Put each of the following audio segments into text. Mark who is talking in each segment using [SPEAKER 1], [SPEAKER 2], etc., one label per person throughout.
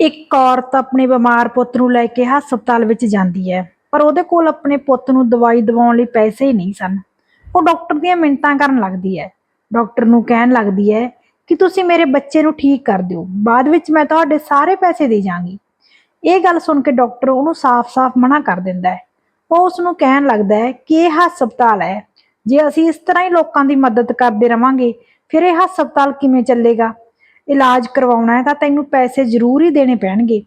[SPEAKER 1] ਇੱਕ ਔਰਤ ਆਪਣੇ ਬਿਮਾਰ ਪੁੱਤ ਨੂੰ ਲੈ ਕੇ ਹਸਪਤਾਲ ਵਿੱਚ ਜਾਂਦੀ ਹੈ, ਪਰ ਉਹਦੇ ਕੋਲ ਆਪਣੇ ਪੁੱਤ ਨੂੰ ਦਵਾਈ ਦਿਵਾਉਣ ਲਈ ਪੈਸੇ ਹੀ ਨਹੀਂ ਸਨ। ਉਹ ਡਾਕਟਰ ਦੀਆਂ ਮਿੰਨਤਾਂ ਕਰਨ ਲੱਗਦੀ ਹੈ। ਡਾਕਟਰ ਨੂੰ ਕਹਿਣ ਲੱਗਦੀ ਹੈ ਕਿ ਤੁਸੀਂ ਮੇਰੇ ਬੱਚੇ ਨੂੰ ਠੀਕ ਕਰ ਦਿਓ, ਬਾਅਦ ਵਿੱਚ ਮੈਂ ਤੁਹਾਡੇ ਸਾਰੇ ਪੈਸੇ ਦੇ ਜਾਵਾਂਗੀ। ਇਹ ਗੱਲ ਸੁਣ ਕੇ ਡਾਕਟਰ ਉਹਨੂੰ ਸਾਫ਼-ਸਾਫ਼ ਮਨਾ ਕਰ ਦਿੰਦਾ ਹੈ। ਉਹ ਉਸ ਨੂੰ ਕਹਿਣ ਲੱਗਦਾ ਹੈ ਕਿ ਇਹ ਹਸਪਤਾਲ ਹੈ। ਜੇ ਅਸੀਂ ਇਸ ਤਰ੍ਹਾਂ ਹੀ ਲੋਕਾਂ ਦੀ ਮਦਦ ਕਰਦੇ ਰਵਾਂਗੇ, ਫਿਰ ਇਹ ਹਸਪਤਾਲ ਕਿਵੇਂ ਚੱਲੇਗਾ? ਇਲਾਜ ਕਰਵਾਉਣਾ ਹੈ, ਤਾਂ ਤੈਨੂੰ ਪੈਸੇ ਜ਼ਰੂਰ ਹੀ ਦੇਣੇ ਪੈਣਗੇ।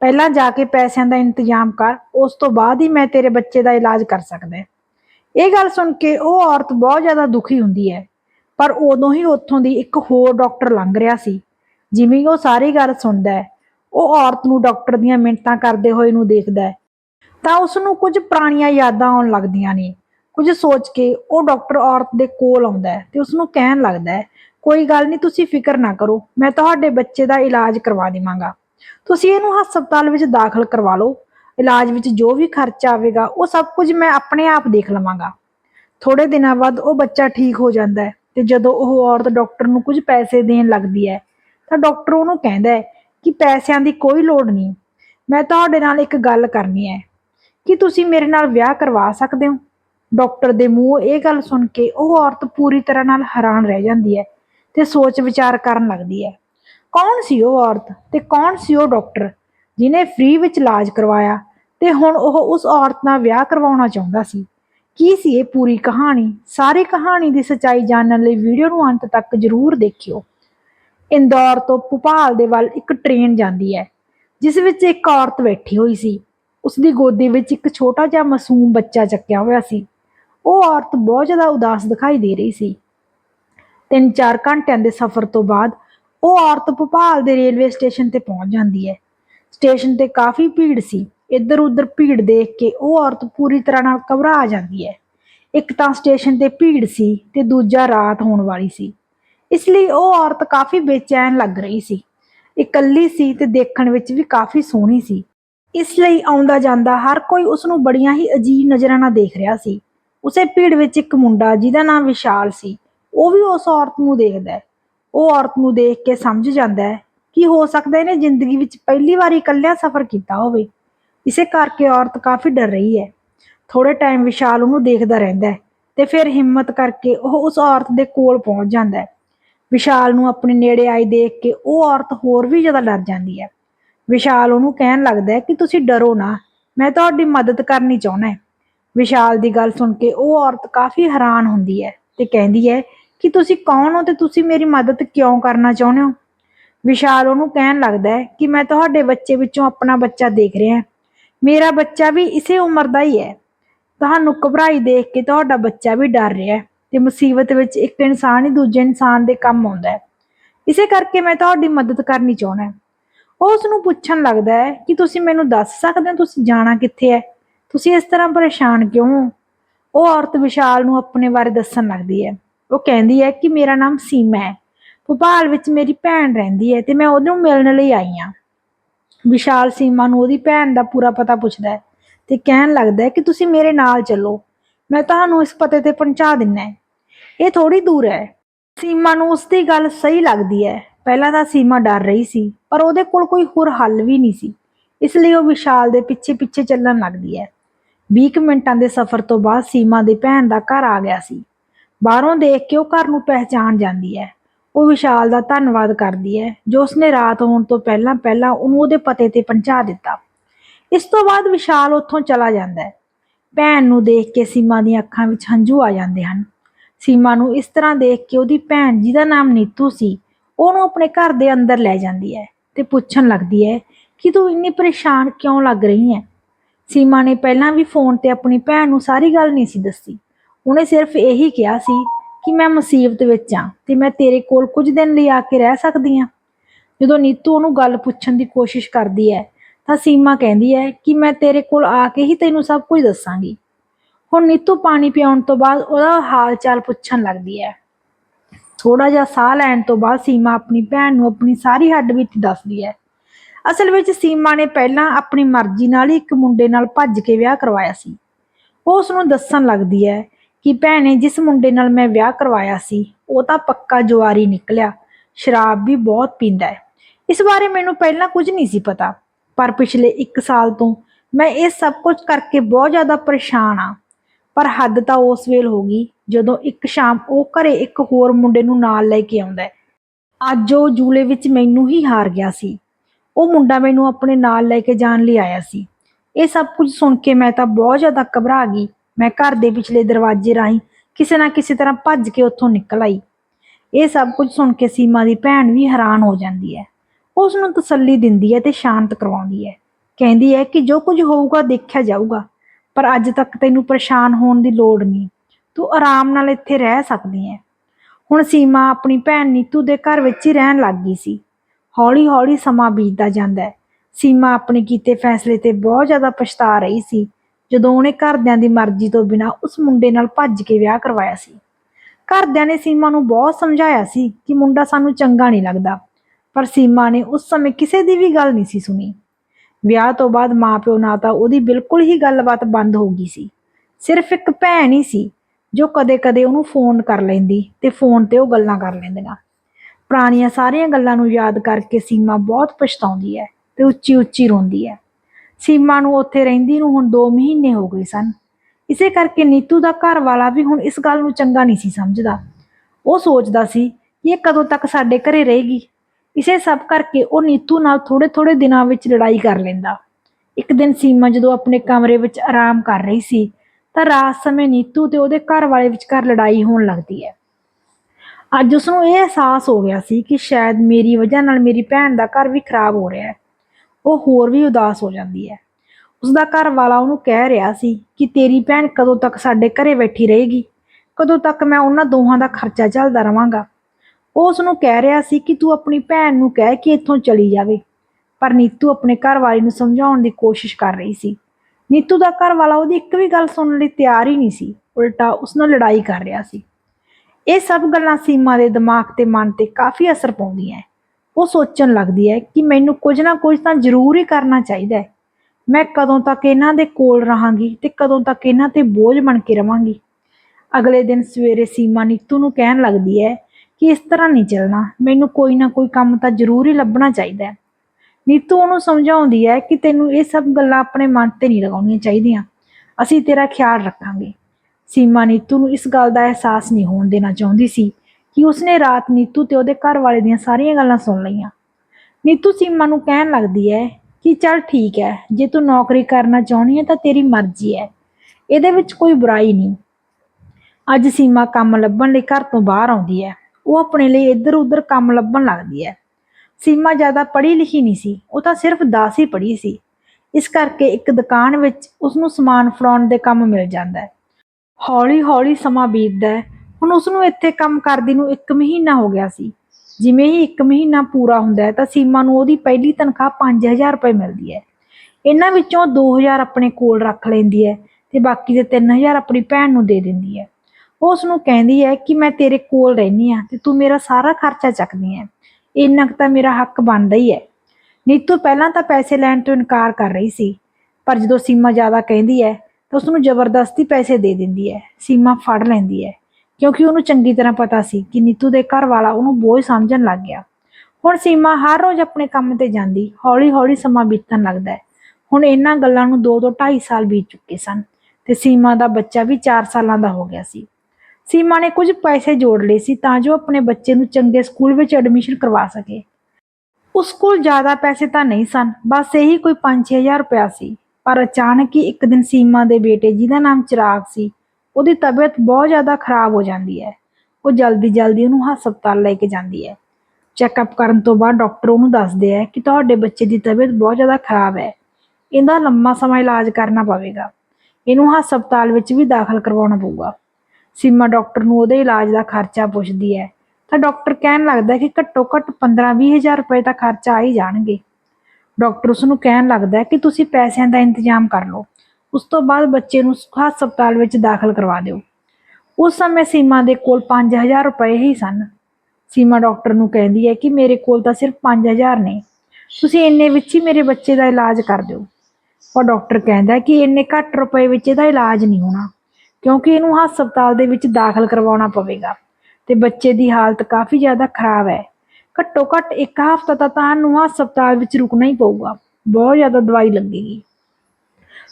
[SPEAKER 1] ਪਹਿਲਾਂ ਜਾ ਕੇ ਪੈਸਿਆਂ ਦਾ ਇੰਤਜ਼ਾਮ ਕਰ, ਉਸ ਤੋਂ ਬਾਅਦ ਹੀ ਮੈਂ ਤੇਰੇ ਬੱਚੇ ਦਾ ਇਲਾਜ ਕਰ ਸਕਦਾ ਇਹ ਗੱਲ ਸੁਣ ਕੇ ਉਹ ਔਰਤ ਬਹੁਤ ਜ਼ਿਆਦਾ ਦੁਖੀ ਹੁੰਦੀ ਹੈ, ਪਰ ਉਦੋਂ ਹੀ ਉੱਥੋਂ ਦੀ ਇੱਕ ਹੋਰ ਡਾਕਟਰ ਲੰਘ ਰਿਹਾ ਸੀ, ਜਿਵੇਂ ਉਹ ਸਾਰੀ ਗੱਲ ਸੁਣਦਾ ਹੈ। ਉਹ ਔਰਤ ਨੂੰ ਡਾਕਟਰ ਦੀਆਂ ਮਿੰਨਤਾਂ ਕਰਦੇ ਹੋਏ ਨੂੰ ਦੇਖਦਾ ਹੈ। ਤਾਂ ਉਸ ਨੂੰ ਕੁਝ ਪੁਰਾਣੀਆਂ ਯਾਦਾਂ ਆਉਣ ਲੱਗਦੀਆਂ ਨੇ। ਕੁਝ ਸੋਚ ਕੇ ਉਹ ਡਾਕਟਰ ਔਰਤ ਦੇ ਕੋਲ ਆਉਂਦਾ ਹੈ ਤੇ ਉਸ ਨੂੰ ਕਹਿਣ ਲੱਗਦਾ ਹੈ ਕੋਈ ਗੱਲ ਨਹੀਂ, ਤੁਸੀਂ ਫਿਕਰ ਨਾ ਕਰੋ। ਮੈਂ ਤੁਹਾਡੇ ਬੱਚੇ ਦਾ ਇਲਾਜ ਕਰਵਾ ਦੇਵਾਂਗਾ। ਤੁਸੀਂ ਇਹਨੂੰ ਹਸਪਤਾਲ ਵਿੱਚ ਦਾਖਲ ਕਰਵਾ ਲਓ। ਇਲਾਜ ਵਿੱਚ ਜੋ ਵੀ ਖਰਚਾ ਆਵੇਗਾ, ਉਹ ਸਭ ਕੁਝ ਮੈਂ ਆਪਣੇ ਆਪ ਦੇਖ ਲਵਾਂਗਾ। ਥੋੜੇ ਦਿਨਾਂ ਬਾਅਦ ਉਹ ਬੱਚਾ ਠੀਕ ਹੋ ਜਾਂਦਾ ਹੈ ਤੇ ਜਦੋਂ ਉਹ ਔਰਤ ਡਾਕਟਰ ਨੂੰ ਕੁਝ ਪੈਸੇ ਦੇਣ ਲੱਗਦੀ ਹੈ, ਤਾਂ ਡਾਕਟਰ ਉਹਨੂੰ ਕਹਿੰਦਾ ਹੈ ਕਿ ਪੈਸਿਆਂ ਦੀ ਕੋਈ ਲੋੜ ਨਹੀਂ। ਮੈਂ ਤੁਹਾਡੇ ਨਾਲ ਇੱਕ ਗੱਲ ਕਰਨੀ ਹੈ। ਕਿ ਤੁਸੀਂ ਮੇਰੇ ਨਾਲ ਵਿਆਹ ਕਰਵਾ ਸਕਦੇ ਹੋ? ਡਾਕਟਰ ਦੇ ਮੂੰਹ ਇਹ ਗੱਲ ਸੁਣ ਕੇ ਉਹ ਔਰਤ ਪੂਰੀ ਤਰ੍ਹਾਂ ਨਾਲ ਹੈਰਾਨ ਰਹਿ ਜਾਂਦੀ ਹੈ। ਤੇ ਸੋਚ ਵਿਚਾਰ ਕਰਨ ਲੱਗਦੀ ਹੈ। ਕੌਣ ਸੀ ਉਹ ਔਰਤ ਤੇ ਕੌਣ ਸੀ ਉਹ ਡਾਕਟਰ ਜਿਨੇ ਫ੍ਰੀ ਵਿੱਚ ਇਲਾਜ ਕਰਵਾਇਆ ਤੇ ਹੁਣ ਉਹ ਉਸ ਔਰਤ ਨਾਲ ਵਿਆਹ ਕਰਵਾਉਣਾ ਚਾਹੁੰਦਾ ਸੀ? ਕੀ ਸੀ ਇਹ ਪੂਰੀ ਕਹਾਣੀ? ਸਾਰੀ ਕਹਾਣੀ ਦੀ ਸੱਚਾਈ ਜਾਣਨ ਲਈ ਵੀਡੀਓ ਨੂੰ ਅੰਤ ਤੱਕ ਜ਼ਰੂਰ ਦੇਖਿਓ। ਇੰਦੌਰ ਤੋਂ ਭੋਪਾਲ ਦੇ ਵੱਲ ਇੱਕ ਟ੍ਰੇਨ ਜਾਂਦੀ ਹੈ, ਜਿਸ ਵਿੱਚ ਇੱਕ ਔਰਤ ਬੈਠੀ ਹੋਈ ਸੀ। ਉਸ ਦੀ ਗੋਦੀ ਵਿੱਚ ਇੱਕ ਛੋਟਾ ਜਿਹਾ ਮਾਸੂਮ ਬੱਚਾ ਚੱਕਿਆ ਹੋਇਆ ਸੀ। ਉਹ ਔਰਤ ਬਹੁਤ ਜ਼ਿਆਦਾ ਉਦਾਸ ਦਿਖਾਈ ਦੇ ਰਹੀ ਸੀ। ਤਿੰਨ ਚਾਰ ਘੰਟਿਆਂ ਦੇ ਸਫ਼ਰ ਤੋਂ ਬਾਅਦ ਉਹ ਔਰਤ ਭੋਪਾਲ ਦੇ ਰੇਲਵੇ ਸਟੇਸ਼ਨ ਤੇ ਪਹੁੰਚ ਜਾਂਦੀ ਹੈ। ਸਟੇਸ਼ਨ ਤੇ ਕਾਫੀ ਭੀੜ ਸੀ। ਇੱਧਰ ਉੱਧਰ ਭੀੜ ਦੇਖ ਕੇ ਉਹ ਔਰਤ ਪੂਰੀ ਤਰ੍ਹਾਂ ਨਾਲ ਘਬਰਾ ਜਾਂਦੀ ਹੈ। ਇੱਕ ਤਾਂ ਸਟੇਸ਼ਨ ਤੇ ਭੀੜ ਸੀ ਤੇ ਦੂਜਾ ਰਾਤ ਹੋਣ ਵਾਲੀ ਸੀ। ਇਸ ਲਈ ਉਹ ਔਰਤ ਕਾਫੀ ਬੇਚੈਨ ਲੱਗ ਰਹੀ ਸੀ। ਇਕੱਲੀ ਸੀ ਤੇ ਦੇਖਣ ਵਿੱਚ ਵੀ ਕਾਫੀ ਸੋਹਣੀ ਸੀ। ਇਸ ਲਈ ਆਉਂਦਾ ਜਾਂਦਾ ਹਰ ਕੋਈ ਉਸ ਨੂੰ ਬੜੀਆਂ ਹੀ ਅਜੀਬ ਨਜ਼ਰਾਂ ਨਾਲ ਦੇਖ ਰਿਹਾ ਸੀ। ਉਸੇ ਭੀੜ ਵਿੱਚ ਇੱਕ ਮੁੰਡਾ ਜਿਹਦਾ ਨਾਮ ਵਿਸ਼ਾਲ ਸੀ। ਉਹ ਵੀ ਉਸ ਔਰਤ ਨੂੰ ਦੇਖਦਾ ਹੈ। ਉਹ ਔਰਤ ਨੂੰ ਦੇਖ ਕੇ ਸਮਝ ਜਾਂਦਾ ਹੈ ਕਿ ਹੋ ਸਕਦਾ ਇਹਨੇ ਜ਼ਿੰਦਗੀ ਵਿੱਚ ਪਹਿਲੀ ਵਾਰੀ ਇਕੱਲਿਆਂ ਸਫ਼ਰ ਕੀਤਾ ਹੋਵੇ। ਇਸੇ ਕਰਕੇ ਔਰਤ ਕਾਫੀ ਡਰ ਰਹੀ ਹੈ। ਥੋੜੇ ਟਾਈਮ ਵਿਸ਼ਾਲ ਉਹਨੂੰ ਦੇਖਦਾ ਰਹਿੰਦਾ ਹੈ ਤੇ ਫਿਰ ਹਿੰਮਤ ਕਰਕੇ ਉਹ ਉਸ ਔਰਤ ਦੇ ਕੋਲ ਪਹੁੰਚ ਜਾਂਦਾ ਹੈ। ਵਿਸ਼ਾਲ ਨੂੰ ਆਪਣੇ ਨੇੜੇ ਆਈ ਦੇਖ ਕੇ ਉਹ ਔਰਤ ਹੋਰ ਵੀ ਜ਼ਿਆਦਾ ਡਰ ਜਾਂਦੀ ਹੈ। ਵਿਸ਼ਾਲ ਉਹਨੂੰ ਕਹਿਣ ਲੱਗਦਾ ਹੈ ਕਿ ਤੁਸੀਂ ਡਰੋ ਨਾ, ਮੈਂ ਤੁਹਾਡੀ ਮਦਦ ਕਰਨੀ ਚਾਹੁੰਦਾ ਹਾਂ। ਵਿਸ਼ਾਲ ਦੀ ਗੱਲ ਸੁਣ ਕੇ ਉਹ ਔਰਤ ਕਾਫੀ ਹੈਰਾਨ ਹੁੰਦੀ ਹੈ ਤੇ ਕਹਿੰਦੀ ਹੈ ਕਿ ਤੁਸੀਂ ਕੌਣ ਹੋ ਤੇ ਤੁਸੀਂ ਮੇਰੀ ਮਦਦ ਕਿਉਂ ਕਰਨਾ ਚਾਹੁੰਦੇ ਹੋ? ਵਿਸ਼ਾਲ ਉਹਨੂੰ ਕਹਿਣ ਲੱਗਦਾ ਹੈ ਕਿ ਮੈਂ ਤੁਹਾਡੇ ਬੱਚੇ ਵਿੱਚੋਂ ਆਪਣਾ ਬੱਚਾ ਦੇਖ ਰਿਹਾ ਮੇਰਾ ਬੱਚਾ ਵੀ ਇਸੇ ਉਮਰ ਦਾ ਹੀ ਹੈ। ਤੁਹਾਨੂੰ ਘਬਰਾਈ ਦੇਖ ਕੇ ਤੁਹਾਡਾ ਬੱਚਾ ਵੀ ਡਰ ਰਿਹਾ ਹੈ ਤੇ ਮੁਸੀਬਤ ਵਿੱਚ ਇੱਕ ਇਨਸਾਨ ਹੀ ਦੂਜੇ ਇਨਸਾਨ ਦੇ ਕੰਮ ਆਉਂਦਾ ਹੈ। ਇਸੇ ਕਰਕੇ ਮੈਂ ਤੁਹਾਡੀ ਮਦਦ ਕਰਨੀ ਚਾਹੁੰਦਾ ਉਹ ਉਸ ਨੂੰ ਪੁੱਛਣ ਲੱਗਦਾ ਹੈ ਕਿ ਤੁਸੀਂ ਮੈਨੂੰ ਦੱਸ ਸਕਦੇ ਹੋ ਤੁਸੀਂ ਜਾਣਾ ਕਿੱਥੇ ਹੈ? ਤੁਸੀਂ ਇਸ ਤਰ੍ਹਾਂ ਪਰੇਸ਼ਾਨ ਕਿਉਂ ਹੋ? ਉਹ ਔਰਤ ਵਿਸ਼ਾਲ ਨੂੰ ਆਪਣੇ ਬਾਰੇ ਦੱਸਣ ਲੱਗਦੀ ਹੈ। ਉਹ ਕਹਿੰਦੀ ਹੈ ਕਿ ਮੇਰਾ ਨਾਮ ਸੀਮਾ ਹੈ। ਭੋਪਾਲ ਵਿੱਚ ਮੇਰੀ ਭੈਣ ਰਹਿੰਦੀ ਹੈ ਤੇ ਮੈਂ ਉਹਨੂੰ ਮਿਲਣ ਲਈ ਆਈ ਹਾਂ। ਵਿਸ਼ਾਲ ਸੀਮਾ ਨੂੰ ਉਹਦੀ ਭੈਣ ਦਾ ਪੂਰਾ ਪਤਾ ਪੁੱਛਦਾ ਹੈ ਤੇ ਕਹਿਣ ਲੱਗਦਾ ਹੈ ਕਿ ਤੁਸੀਂ ਮੇਰੇ ਨਾਲ ਚੱਲੋ। ਮੈਂ ਤੁਹਾਨੂੰ ਇਸ ਪਤੇ ਤੇ ਪਹੁੰਚਾ ਦਿੰਨਾ ਹੈ। ਇਹ ਥੋੜੀ ਦੂਰ ਹੈ। ਸੀਮਾ ਨੂੰ ਉਸ ਦੀ ਗੱਲ ਸਹੀ ਲੱਗਦੀ ਹੈ। ਪਹਿਲਾਂ ਤਾਂ ਸੀਮਾ ਡਰ ਰਹੀ ਸੀ, ਪਰ ਉਹਦੇ ਕੋਲ ਕੋਈ ਹੋਰ ਹੱਲ ਵੀ ਨਹੀਂ ਸੀ। ਇਸ ਲਈ ਉਹ ਵਿਸ਼ਾਲ ਦੇ ਪਿੱਛੇ ਪਿੱਛੇ ਚੱਲਣ ਲੱਗਦੀ ਹੈ। 20 ਕੁ ਮਿੰਟਾਂ ਦੇ ਸਫ਼ਰ ਤੋਂ ਬਾਅਦ ਸੀਮਾ ਦੀ ਭੈਣ ਦਾ ਘਰ ਆ ਗਿਆ ਸੀ। ਬਾਹਰੋਂ ਦੇਖ ਕੇ ਉਹ ਘਰ ਨੂੰ ਪਹਿਚਾਣ ਜਾਂਦੀ ਹੈ। ਉਹ ਵਿਸ਼ਾਲ ਦਾ ਧੰਨਵਾਦ ਕਰਦੀ ਹੈ, ਜੋ ਉਸਨੇ ਰਾਤ ਹੋਣ ਤੋਂ ਪਹਿਲਾਂ ਪਹਿਲਾਂ ਉਹਨੂੰ ਉਹਦੇ ਪਤੇ ਤੇ ਪਹੁੰਚਾ ਦਿੱਤਾ। ਇਸ ਤੋਂ ਬਾਅਦ ਵਿਸ਼ਾਲ ਉੱਥੋਂ ਚਲਾ ਜਾਂਦਾ ਹੈ। ਭੈਣ ਨੂੰ ਦੇਖ ਕੇ ਸੀਮਾ ਦੀਆਂ ਅੱਖਾਂ ਵਿੱਚ ਹੰਝੂ ਆ ਜਾਂਦੇ ਹਨ। ਸੀਮਾ ਨੂੰ ਇਸ ਤਰ੍ਹਾਂ ਦੇਖ ਕੇ ਉਹਦੀ ਭੈਣ ਜਿਹਦਾ ਨਾਮ ਨੀਤੂ ਸੀ। ਉਹਨੂੰ ਆਪਣੇ ਘਰ ਦੇ ਅੰਦਰ ਲੈ ਜਾਂਦੀ ਹੈ ਤੇ ਪੁੱਛਣ ਲੱਗਦੀ ਹੈ ਕਿ ਤੂੰ ਇੰਨੀ ਪਰੇਸ਼ਾਨ ਕਿਉਂ ਲੱਗ ਰਹੀ ਹੈ? ਸੀਮਾ ਨੇ ਪਹਿਲਾਂ ਵੀ ਫੋਨ ਤੇ ਆਪਣੀ ਭੈਣ ਨੂੰ ਸਾਰੀ ਗੱਲ ਨਹੀਂ ਸੀ ਦੱਸੀ। ਉਹਨੇ ਸਿਰਫ ਇਹੀ ਕਿਹਾ ਸੀ ਕਿ ਮੈਂ ਮੁਸੀਬਤ ਵਿੱਚ ਹਾਂ ਤੇ ਮੈਂ ਤੇਰੇ ਕੋਲ ਕੁਝ ਦਿਨ ਲਈ ਆ ਕੇ ਰਹਿ ਸਕਦੀ ਹਾਂ ਜਦੋਂ ਨੀਤੂ ਉਹਨੂੰ ਗੱਲ ਪੁੱਛਣ ਦੀ ਕੋਸ਼ਿਸ਼ ਕਰਦੀ ਹੈ, ਤਾਂ ਸੀਮਾ ਕਹਿੰਦੀ ਹੈ ਕਿ ਮੈਂ ਤੇਰੇ ਕੋਲ ਆ ਕੇ ਹੀ ਤੈਨੂੰ ਸਭ ਕੁਝ ਦੱਸਾਂਗੀ। ਹੁਣ ਨੀਤੂ ਪਾਣੀ ਪਿਆਉਣ ਤੋਂ ਬਾਅਦ ਉਹਦਾ ਹਾਲ ਚਾਲ ਪੁੱਛਣ ਲੱਗਦੀ ਹੈ। ਥੋੜਾ ਜਿਹਾ ਸਾਹ ਲੈਣ ਤੋਂ ਬਾਅਦ ਸੀਮਾ ਆਪਣੀ ਭੈਣ ਨੂੰ ਆਪਣੀ ਸਾਰੀ ਹੱਡ ਵਿੱਚ ਦੱਸਦੀ ਹੈ। ਅਸਲ ਵਿੱਚ ਸੀਮਾ ਨੇ ਪਹਿਲਾਂ ਆਪਣੀ ਮਰਜ਼ੀ ਨਾਲ ਹੀ ਇੱਕ ਮੁੰਡੇ ਨਾਲ ਭੱਜ ਕੇ ਵਿਆਹ ਕਰਵਾਇਆ ਸੀ। ਉਹ ਉਸ ਨੂੰ ਦੱਸਣ ਲੱਗਦੀ ਹੈ ਕਿ ਭੈਣੇ, ਜਿਸ ਮੁੰਡੇ ਨਾਲ ਮੈਂ ਵਿਆਹ ਕਰਵਾਇਆ ਸੀ, ਉਹ ਤਾਂ ਪੱਕਾ ਜੁਆਰੀ ਨਿਕਲਿਆ। ਸ਼ਰਾਬ ਵੀ ਬਹੁਤ ਪੀਂਦਾ ਹੈ। ਇਸ ਬਾਰੇ ਮੈਨੂੰ ਪਹਿਲਾਂ ਕੁਝ ਨਹੀਂ ਸੀ ਪਤਾ, ਪਰ ਪਿਛਲੇ 1 ਸਾਲ ਤੋਂ ਮੈਂ ਇਹ ਸਭ ਕੁਝ ਕਰਕੇ ਬਹੁਤ ਜ਼ਿਆਦਾ ਪਰੇਸ਼ਾਨ ਆ ਪਰ ਹੱਦ ਤਾਂ ਉਸ ਵੇਲ ਹੋ ਗਈ, ਜਦੋਂ ਇੱਕ ਸ਼ਾਮ ਉਹ ਘਰੇ ਇੱਕ ਹੋਰ ਮੁੰਡੇ ਨੂੰ ਨਾਲ ਲੈ ਕੇ ਆਉਂਦਾ ਹੈ। ਅੱਜ ਉਹ ਜੂਲੇ ਵਿੱਚ ਮੈਨੂੰ ਹੀ ਹਾਰ ਗਿਆ ਸੀ। ਉਹ ਮੁੰਡਾ ਮੈਨੂੰ ਆਪਣੇ ਨਾਲ ਲੈ ਕੇ ਜਾਣ ਲਈ ਆਇਆ ਸੀ। ਇਹ ਸਭ ਕੁਝ ਸੁਣ ਕੇ ਮੈਂ ਤਾਂ ਬਹੁਤ ਜ਼ਿਆਦਾ ਘਬਰਾ ਗਈ। ਮੈਂ ਘਰ ਦੇ ਪਿਛਲੇ ਦਰਵਾਜ਼ੇ ਰਾਹੀਂ ਕਿਸੇ ਨਾ ਕਿਸੇ ਤਰ੍ਹਾਂ ਭੱਜ ਕੇ ਉੱਥੋਂ ਨਿਕਲ ਆਈ। ਇਹ ਸਭ ਕੁਝ ਸੁਣ ਕੇ ਸੀਮਾ ਦੀ ਭੈਣ ਵੀ ਹੈਰਾਨ ਹੋ ਜਾਂਦੀ ਹੈ। ਉਸ ਨੂੰ ਤਸੱਲੀ ਦਿੰਦੀ ਹੈ ਤੇ ਸ਼ਾਂਤ ਕਰਵਾਉਂਦੀ ਹੈ। ਕਹਿੰਦੀ ਹੈ ਕਿ ਜੋ ਕੁਝ ਹੋਊਗਾ ਦੇਖਿਆ ਜਾਊਗਾ, ਪਰ ਅੱਜ ਤੱਕ ਤੈਨੂੰ ਪਰੇਸ਼ਾਨ ਹੋਣ ਦੀ ਲੋੜ ਨਹੀਂ। ਤੂੰ ਆਰਾਮ ਨਾਲ ਇੱਥੇ ਰਹਿ ਸਕਦੀ ਹੈ। ਹੁਣ ਸੀਮਾ ਆਪਣੀ ਭੈਣ ਨੀਤੂ ਦੇ ਘਰ ਵਿੱਚ ਹੀ ਰਹਿਣ ਲੱਗ ਗਈ ਸੀ। ਹੌਲੀ-ਹੌਲੀ ਸਮਾਂ ਬੀਤਦਾ ਜਾਂਦਾ ਹੈ। ਸੀਮਾ ਆਪਣੇ ਕੀਤੇ ਫੈਸਲੇ ਤੇ ਬਹੁਤ ਜ਼ਿਆਦਾ ਪਛਤਾ ਰਹੀ ਸੀ। ਜਦੋਂ ਉਹਨੇ ਘਰਦਿਆਂ ਦੀ ਮਰਜ਼ੀ ਤੋਂ ਬਿਨਾਂ ਉਸ ਮੁੰਡੇ ਨਾਲ ਭੱਜ ਕੇ ਵਿਆਹ ਕਰਵਾਇਆ ਸੀ। ਘਰਦਿਆਂ ਨੇ ਸੀਮਾ ਨੂੰ ਬਹੁਤ ਸਮਝਾਇਆ ਸੀ ਕਿ ਮੁੰਡਾ ਸਾਨੂੰ ਚੰਗਾ ਨਹੀਂ ਲੱਗਦਾ, ਪਰ ਸੀਮਾ ਨੇ ਉਸ ਸਮੇਂ ਕਿਸੇ ਦੀ ਵੀ ਗੱਲ ਨਹੀਂ ਸੀ ਸੁਣੀ। ਵਿਆਹ ਤੋਂ ਬਾਅਦ ਮਾਪਿਓ ਨਾਲ ਤਾਂ ਉਹਦੀ ਬਿਲਕੁਲ ਹੀ ਗੱਲਬਾਤ ਬੰਦ ਹੋ ਗਈ ਸੀ। ਸਿਰਫ ਇੱਕ ਭੈਣ ਹੀ ਸੀ, ਜੋ ਕਦੇ-ਕਦੇ ਉਹਨੂੰ ਫੋਨ ਕਰ ਲੈਂਦੀ ਤੇ ਫੋਨ ਤੇ ਉਹ ਗੱਲਾਂ ਕਰ ਲੈਂਦੀਆਂ। ਪੁਰਾਣੀਆਂ ਸਾਰੀਆਂ ਗੱਲਾਂ ਨੂੰ ਯਾਦ ਕਰਕੇ ਸੀਮਾ ਬਹੁਤ ਪਛਤਾਉਂਦੀ ਹੈ ਤੇ ਉੱਚੀ-ਉੱਚੀ ਰੋਂਦੀ ਹੈ। ਸੀਮਾ ਨੂੰ ਉੱਥੇ ਰਹਿੰਦੀ ਨੂੰ ਹੁਣ 2 ਮਹੀਨੇ ਹੋ ਗਏ ਸਨ। ਇਸੇ ਕਰਕੇ ਨੀਤੂ ਦਾ ਘਰ ਵਾਲਾ ਵੀ ਹੁਣ ਇਸ ਗੱਲ ਨੂੰ ਚੰਗਾ ਨਹੀਂ ਸੀ ਸਮਝਦਾ। ਉਹ ਸੋਚਦਾ ਸੀ ਕਿ ਇਹ ਕਦੋਂ ਤੱਕ ਸਾਡੇ ਘਰੇ ਰਹੇਗੀ। ਇਸੇ ਸਭ ਕਰਕੇ ਉਹ ਨੀਤੂ ਨਾਲ ਥੋੜੇ-ਥੋੜੇ ਦਿਨਾਂ ਵਿੱਚ ਲੜਾਈ ਕਰ ਲੈਂਦਾ। ਇੱਕ ਦਿਨ ਸੀਮਾ ਜਦੋਂ ਆਪਣੇ ਕਮਰੇ ਵਿੱਚ ਆਰਾਮ ਕਰ ਰਹੀ ਸੀ, ਤਾਂ ਰਾਤ ਸਮੇਂ ਨੀਤੂ ਤੇ ਉਹਦੇ ਘਰ ਵਾਲੇ ਵਿਚਕਾਰ ਲੜਾਈ ਹੋਣ ਲੱਗਦੀ ਹੈ। ਅੱਜ ਉਸ ਨੂੰ ਇਹ ਅਹਿਸਾਸ ਹੋ ਗਿਆ ਸੀ ਕਿ ਸ਼ਾਇਦ ਮੇਰੀ ਵਜ੍ਹਾ ਨਾਲ ਮੇਰੀ ਭੈਣ ਦਾ ਘਰ ਵੀ ਖਰਾਬ ਹੋ ਰਿਹਾ ਹੈ। ਉਹ ਹੋਰ ਵੀ ਉਦਾਸ ਹੋ ਜਾਂਦੀ ਹੈ। ਉਸ ਦਾ ਘਰ ਵਾਲਾ ਉਹਨੂੰ ਕਹਿ ਰਿਹਾ ਸੀ ਕਿ ਤੇਰੀ ਭੈਣ ਕਦੋਂ ਤੱਕ ਸਾਡੇ ਘਰੇ ਬੈਠੀ ਰਹੇਗੀ? ਕਦੋਂ ਤੱਕ ਮੈਂ ਉਹਨਾਂ ਦੋਹਾਂ ਦਾ ਖਰਚਾ ਚੱਲਦਾ ਰਵਾਂਗਾ? ਉਹ ਉਸ ਨੂੰ ਕਹਿ ਰਿਹਾ ਸੀ ਕਿ ਤੂੰ ਆਪਣੀ ਭੈਣ ਨੂੰ ਕਹਿ ਕਿ ਇੱਥੋਂ ਚਲੀ ਜਾਵੇ। ਪਰ ਨੀਤੂ ਆਪਣੇ ਘਰ ਵਾਲੀ ਨੂੰ ਸਮਝਾਉਣ ਦੀ ਕੋਸ਼ਿਸ਼ ਕਰ ਰਹੀ ਸੀ। ਨੀਤੂ ਦਾ ਘਰ ਵਾਲਾ ਉਹਦੀ ਇੱਕ ਵੀ ਗੱਲ ਸੁਣਨ ਲਈ ਤਿਆਰ ਹੀ ਨਹੀਂ ਸੀ, ਉਲਟਾ ਉਸ ਨਾਲ ਲੜਾਈ ਕਰ ਰਿਹਾ ਸੀ। ਇਹ ਸਭ ਗੱਲਾਂ ਸੀਮਾ ਦੇ ਦਿਮਾਗ ਤੇ ਮਨ ਤੇ ਕਾਫੀ ਅਸਰ ਪਾਉਂਦੀਆਂ ਉਹ ਸੋਚਣ ਲੱਗਦੀ ਹੈ ਕਿ ਮੈਨੂੰ ਕੁਝ ਨਾ ਕੁਝ ਤਾਂ ਜ਼ਰੂਰ ਹੀ ਕਰਨਾ ਚਾਹੀਦਾ ਹੈ। ਮੈਂ ਕਦੋਂ ਤੱਕ ਇਹਨਾਂ ਦੇ ਕੋਲ ਰਹਾਂਗੀ ਤੇ ਕਦੋਂ ਤੱਕ ਇਹਨਾਂ ਤੇ ਬੋਝ ਬਣ ਕੇ ਰਵਾਂਗੀ? ਅਗਲੇ ਦਿਨ ਸਵੇਰੇ ਸੀਮਾ ਨੀਤੂ ਨੂੰ ਕਹਿਣ ਲੱਗਦੀ ਹੈ ਕਿ ਇਸ ਤਰ੍ਹਾਂ ਨਹੀਂ ਚੱਲਣਾ, ਮੈਨੂੰ ਕੋਈ ਨਾ ਕੋਈ ਕੰਮ ਤਾਂ ਜ਼ਰੂਰ ਹੀ ਲੱਭਣਾ ਚਾਹੀਦਾ ਹੈ। ਨੀਤੂ ਉਹਨੂੰ ਸਮਝਾਉਂਦੀ ਹੈ ਕਿ ਤੈਨੂੰ ਇਹ ਸਭ ਗੱਲਾਂ ਆਪਣੇ ਮਨ ਤੇ ਨਹੀਂ ਲਗਾਉਣੀਆਂ ਚਾਹੀਦੀਆਂ। ਅਸੀਂ ਤੇਰਾ ਖਿਆਲ ਰੱਖਾਂਗੇ। ਸੀਮਾ ਨੀਤੂ ਨੂੰ ਇਸ ਗੱਲ ਦਾ ਅਹਿਸਾਸ ਨਹੀਂ ਹੋਣ ਦੇਣਾ ਚਾਹੁੰਦੀ ਸੀ। ਕਿ ਉਸਨੇ ਰਾਤ ਨੀਤੂ ਤੇ ਉਹਦੇ ਘਰ ਵਾਲੇ ਦੀਆਂ ਸਾਰੀਆਂ ਗੱਲਾਂ ਸੁਣ ਲਈਆਂ। ਨੀਤੂ ਸੀਮਾ ਨੂੰ ਕਹਿਣ ਲੱਗਦੀ ਹੈ ਕਿ ਚੱਲ ਠੀਕ ਹੈ, ਜੇ ਤੂੰ ਨੌਕਰੀ ਕਰਨਾ ਚਾਹੁੰਦੀ ਹੈ ਤਾਂ ਤੇਰੀ ਮਰਜ਼ੀ ਹੈ, ਇਹਦੇ ਵਿੱਚ ਕੋਈ ਬੁਰਾਈ ਨਹੀਂ। ਅੱਜ ਸੀਮਾ ਕੰਮ ਲੱਭਣ ਲਈ ਘਰ ਤੋਂ ਬਾਹਰ ਆਉਂਦੀ ਹੈ। ਉਹ ਆਪਣੇ ਲਈ ਇੱਧਰ ਉੱਧਰ ਕੰਮ ਲੱਭਣ ਲੱਗਦੀ ਹੈ। ਸੀਮਾ ਜ਼ਿਆਦਾ ਪੜ੍ਹੀ ਲਿਖੀ ਨਹੀਂ ਸੀ, ਉਹ ਤਾਂ ਸਿਰਫ 10 ਹੀ ਪੜ੍ਹੀ ਸੀ। ਇਸ ਕਰਕੇ ਇੱਕ ਦੁਕਾਨ ਵਿੱਚ ਉਸ ਨੂੰ ਸਮਾਨ ਫੜਾਉਣ ਦੇ ਕੰਮ ਮਿਲ ਜਾਂਦਾ ਹੈ। ਹੌਲੀ ਹੌਲੀ ਸਮਾਂ ਬੀਤਦਾ ਹੈ। ਹੁਣ ਉਸ ਨੂੰ ਇੱਥੇ ਕੰਮ ਕਰਦੀ ਨੂੰ 1 ਮਹੀਨਾ ਹੋ ਗਿਆ ਸੀ। ਜਿਵੇਂ ਹੀ 1 ਮਹੀਨਾ ਪੂਰਾ ਹੁੰਦਾ ਹੈ ਤਾਂ ਸੀਮਾ ਨੂੰ ਉਹਦੀ ਪਹਿਲੀ ਤਨਖਾਹ 5000 ਰੁਪਏ ਮਿਲਦੀ ਹੈ। ਇਹਨਾਂ ਵਿੱਚੋਂ 2000 ਆਪਣੇ ਕੋਲ ਰੱਖ ਲੈਂਦੀ ਹੈ ਤੇ ਬਾਕੀ ਦੇ 3000 ਆਪਣੀ ਭੈਣ ਨੂੰ ਦੇ ਦਿੰਦੀ ਹੈ। ਉਹ ਉਸ ਨੂੰ ਕਹਿੰਦੀ ਹੈ ਕਿ ਮੈਂ ਤੇਰੇ ਕੋਲ ਰਹਿੰਦੀ ਆ ਤੇ ਤੂੰ ਮੇਰਾ ਸਾਰਾ ਖਰਚਾ ਚੱਕਦੀ ਹੈ। ਇੰਨਾ ਕੁ ਤਾਂ ਮੇਰਾ ਹੱਕ ਬਣਦਾ ਹੀ ਹੈ। ਨੀਤੂ ਪਹਿਲਾਂ ਤਾਂ ਪੈਸੇ ਲੈਣ ਤੋਂ ਇਨਕਾਰ ਕਰ ਰਹੀ ਸੀ, ਪਰ ਜਦੋਂ ਸੀਮਾ ਜ਼ਿਆਦਾ ਕਹਿੰਦੀ ਹੈ ਤਾਂ ਉਸ ਨੂੰ ਜ਼ਬਰਦਸਤੀ ਪੈਸੇ ਦੇ ਦਿੰਦੀ ਹੈ। ਸੀਮਾ ਫੜ ਲੈਂਦੀ ਹੈ। ਕਿਉਂਕਿ ਉਹਨੂੰ ਚੰਗੀ ਤਰ੍ਹਾਂ ਪਤਾ ਸੀ ਕਿ ਨੀਤੂ ਦੇ ਘਰ ਵਾਲਾ ਉਹਨੂੰ ਬੋਝ ਸਮਝਣ ਲੱਗ ਗਿਆ। ਹੁਣ ਸੀਮਾ ਹਰ ਰੋਜ਼ ਆਪਣੇ ਕੰਮ ਤੇ ਜਾਂਦੀ, ਹੌਲੀ-ਹੌਲੀ ਸਮਾਂ ਬੀਤਣ ਲੱਗਦਾ ਹੈ। ਹੁਣ ਇਹਨਾਂ ਗੱਲਾਂ ਨੂੰ 2 ਤੋਂ 2.5 ਸਾਲ ਬੀਤ ਚੁੱਕੇ ਸਨ ਤੇ ਸੀਮਾ ਦਾ ਬੱਚਾ ਵੀ 4 ਸਾਲਾਂ ਦਾ ਹੋ ਗਿਆ ਸੀ। ਸੀਮਾ ਨੇ ਕੁਝ ਪੈਸੇ ਜੋੜ ਲਏ ਸੀ ਤਾਂ ਜੋ ਆਪਣੇ ਬੱਚੇ ਨੂੰ ਚੰਗੇ ਸਕੂਲ ਵਿੱਚ ਐਡਮਿਸ਼ਨ ਕਰਵਾ ਸਕੇ। ਉਸ ਕੋਲ ਜ਼ਿਆਦਾ ਪੈਸੇ ਤਾਂ ਨਹੀਂ ਸਨ, ਬਸ ਇਹੀ ਕੋਈ 5-6000 ਰੁਪਇਆ ਸੀ। ਪਰ ਅਚਾਨਕ ਹੀ ਇੱਕ ਦਿਨ ਸੀਮਾ ਦੇ ਬੇਟੇ ਜਿਹਦਾ ਨਾਮ ਚਿਰਾਗ ਸੀ। ਉਹਦੀ ਤਬੀਅਤ ਬਹੁਤ ਜ਼ਿਆਦਾ ਖਰਾਬ ਹੋ ਜਾਂਦੀ ਹੈ। ਉਹ ਜਲਦੀ ਜਲਦੀ ਉਹਨੂੰ ਹਸਪਤਾਲ ਲੈ ਕੇ ਜਾਂਦੀ ਹੈ। ਚੈੱਕਅਪ ਕਰਨ ਤੋਂ ਬਾਅਦ ਡਾਕਟਰ ਉਹਨੂੰ ਦੱਸਦੇ ਹੈ ਕਿ ਤੁਹਾਡੇ ਬੱਚੇ ਦੀ ਤਬੀਅਤ ਬਹੁਤ ਜ਼ਿਆਦਾ ਖਰਾਬ ਹੈ। ਇਹਦਾ ਲੰਮਾ ਸਮਾਂ ਇਲਾਜ ਕਰਨਾ ਪਵੇਗਾ। ਇਹਨੂੰ ਹਸਪਤਾਲ ਵਿੱਚ ਵੀ ਦਾਖਲ ਕਰਵਾਉਣਾ ਪਊਗਾ। ਸੀਮਾ ਡਾਕਟਰ ਨੂੰ ਉਹਦੇ ਇਲਾਜ ਦਾ ਖਰਚਾ ਪੁੱਛਦੀ ਹੈ। ਤਾਂ ਡਾਕਟਰ ਕਹਿਣ ਲੱਗਦਾ ਕਿ ਘੱਟੋ ਘੱਟ 15-20 ਹਜ਼ਾਰ ਰੁਪਏ ਦਾ ਖਰਚਾ ਆ ਹੀ ਜਾਣਗੇ। ਡਾਕਟਰ ਉਸ ਨੂੰ ਕਹਿਣ ਲੱਗਦਾ ਕਿ ਤੁਸੀਂ ਪੈਸਿਆਂ ਦਾ ਇੰਤਜ਼ਾਮ ਕਰ ਲਓ। ਉਸ ਤੋਂ ਬਾਅਦ ਬੱਚੇ ਨੂੰ ਹਸਪਤਾਲ ਵਿੱਚ ਦਾਖਲ ਕਰਵਾ ਦਿਓ। ਉਸ ਸਮੇਂ ਸੀਮਾ ਦੇ ਕੋਲ 5000 ਰੁਪਏ ਹੀ ਸਨ। ਸੀਮਾ ਡਾਕਟਰ ਨੂੰ ਕਹਿੰਦੀ ਹੈ ਕਿ ਮੇਰੇ ਕੋਲ ਤਾਂ ਸਿਰਫ 5000 ਨੇ। ਤੁਸੀਂ ਇੰਨੇ ਵਿੱਚ ਹੀ ਮੇਰੇ ਬੱਚੇ ਦਾ ਇਲਾਜ ਕਰ ਦਿਓ। ਪਰ ਡਾਕਟਰ ਕਹਿੰਦਾ ਕਿ ਇੰਨੇ ਘੱਟ ਰੁਪਏ ਵਿੱਚ ਇਹਦਾ ਇਲਾਜ ਨਹੀਂ ਹੋਣਾ, ਕਿਉਂਕਿ ਇਹਨੂੰ ਹਸਪਤਾਲ ਦੇ ਵਿੱਚ ਦਾਖਲ ਕਰਵਾਉਣਾ ਪਵੇਗਾ ਤੇ ਬੱਚੇ ਦੀ ਹਾਲਤ ਕਾਫੀ ਜ਼ਿਆਦਾ ਖਰਾਬ ਹੈ। ਘੱਟੋ ਘੱਟ ਇੱਕ ਹਫ਼ਤਾ ਤਾਂ ਤੁਹਾਨੂੰ ਹਸਪਤਾਲ ਵਿੱਚ ਰੁਕਣਾ ਹੀ ਪਊਗਾ। ਬਹੁਤ ਜ਼ਿਆਦਾ ਦਵਾਈ ਲੱਗੇਗੀ।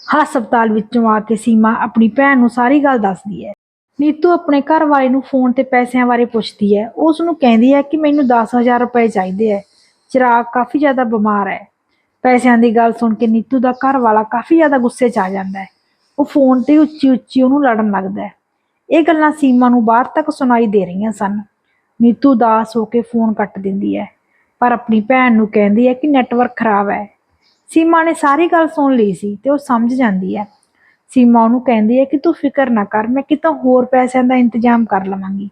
[SPEAKER 1] ਹਸਪਤਾਲ ਵਿੱਚੋਂ ਆ ਕੇ ਸੀਮਾ ਆਪਣੀ ਭੈਣ ਨੂੰ ਸਾਰੀ ਗੱਲ ਦੱਸਦੀ ਹੈ। ਨੀਤੂ ਆਪਣੇ ਘਰ ਵਾਲੇ ਨੂੰ ਫੋਨ ਤੇ ਪੈਸਿਆਂ ਬਾਰੇ ਪੁੱਛਦੀ ਹੈ। ਉਸ ਨੂੰ ਕਹਿੰਦੀ ਹੈ ਕਿ ਮੈਨੂੰ 10000 ਰੁਪਏ ਚਾਹੀਦੇ ਹੈ। ਚਿਰਾਗ ਕਾਫੀ ਜ਼ਿਆਦਾ ਬਿਮਾਰ ਹੈ। ਪੈਸਿਆਂ ਦੀ ਗੱਲ ਸੁਣ ਕੇ ਨੀਤੂ ਦਾ ਘਰ ਵਾਲਾ ਕਾਫੀ ਜ਼ਿਆਦਾ ਗੁੱਸੇ 'ਚ ਆ ਜਾਂਦਾ ਹੈ। ਉਹ ਫੋਨ ਤੇ ਉੱਚੀ ਉੱਚੀ ਉਹਨੂੰ ਲੜਨ ਲੱਗਦਾ ਹੈ। ਇਹ ਗੱਲਾਂ ਸੀਮਾ ਨੂੰ ਬਾਹਰ ਤੱਕ ਸੁਣਾਈ ਦੇ ਰਹੀਆਂ ਸਨ। ਨੀਤੂ ਦਾਸ ਹੋ ਕੇ ਫੋਨ ਕੱਟ ਦਿੰਦੀ ਹੈ। ਪਰ ਆਪਣੀ ਭੈਣ ਨੂੰ ਕਹਿੰਦੀ ਹੈ ਕਿ ਨੈਟਵਰਕ ਖਰਾਬ ਹੈ। ਸੀਮਾ ਨੇ ਸਾਰੀ ਗੱਲ ਸੁਣ ਲਈ ਸੀ ਤੇ ਉਹ ਸਮਝ ਜਾਂਦੀ ਹੈ। ਸੀਮਾ ਉਹਨੂੰ ਕਹਿੰਦੀ ਹੈ ਕਿ ਤੂੰ ਫਿਕਰ ਨਾ ਕਰ, ਮੈਂ ਕਿਤੋਂ ਹੋਰ ਪੈਸਿਆਂ ਦਾ ਇੰਤਜ਼ਾਮ ਕਰ ਲਵਾਂਗੀ।